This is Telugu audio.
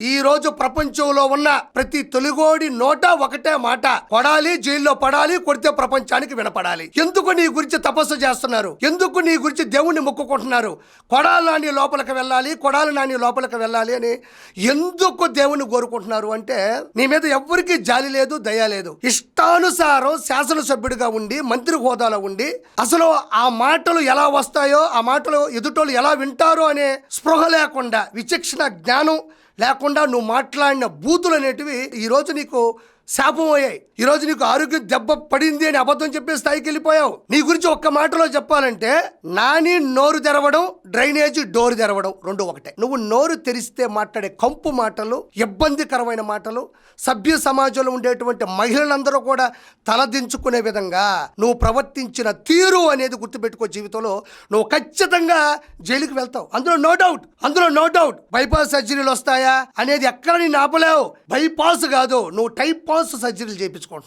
ఈ రోజు ప్రపంచంలో ఉన్న ప్రతి తొలిగోడి నోట ఒకటే మాట. కొడాలి జైల్లో పడాలి కొడితే ప్రపంచానికి వినపడాలి. ఎందుకు నీ గురించి తపస్సు చేస్తున్నారు? ఎందుకు నీ గురించి దేవుణ్ణి మొక్కుకుంటున్నారు? కొడాలి నాని లోపలికి వెళ్ళాలి కొడాలి నాని లోపలికి వెళ్ళాలి అని ఎందుకు దేవుణ్ణి కోరుకుంటున్నారు అంటే నీ మీద ఎవ్వరికీ జాలి లేదు దయ లేదు. ఇష్టానుసారం శాసనసభ్యుడిగా ఉండి మంత్రి హోదాలో ఉండి అసలు ఆ మాటలు ఎలా వస్తాయో ఆ మాటలు ఎదుటోళ్ళు ఎలా వింటారో అనే స్పృహ లేకుండా విచక్షణ జ్ఞానం లేకుండా నువ్వు మాట్లాడిన బూతులు అనేటివి ఈరోజు నీకు శాపం అయ్యాయి ఈరోజు నీకు ఆరోగ్యం దెబ్బ పడింది అని అబద్ధం చెప్పే స్థాయికి వెళ్ళిపోయావు. నీ గురించి ఒక్క మాటలో చెప్పాలంటే నాని నోరు తెరవడం డ్రైనేజీ డోరు తెరవడం రెండు ఒకటే. నువ్వు నోరు తెరిస్తే మాట్లాడే కంపు మాటలు ఇబ్బందికరమైన మాటలు సభ్య సమాజంలో ఉండేటువంటి మహిళలందరూ కూడా తలదించుకునే విధంగా నువ్వు ప్రవర్తించిన తీరు అనేది గుర్తుపెట్టుకో జీవితంలో. నువ్వు ఖచ్చితంగా జైలుకి వెళ్తావు. అందులో నో డౌట్ అందులో నో డౌట్. బైపాస్ సర్జరీలు వస్తాయా అనేది ఎక్కడ నేను ఆపలేవు. బైపాస్ కాదు నువ్వు టైప్ పాస్ సర్జరీలు చేయించుకుంటున్నావు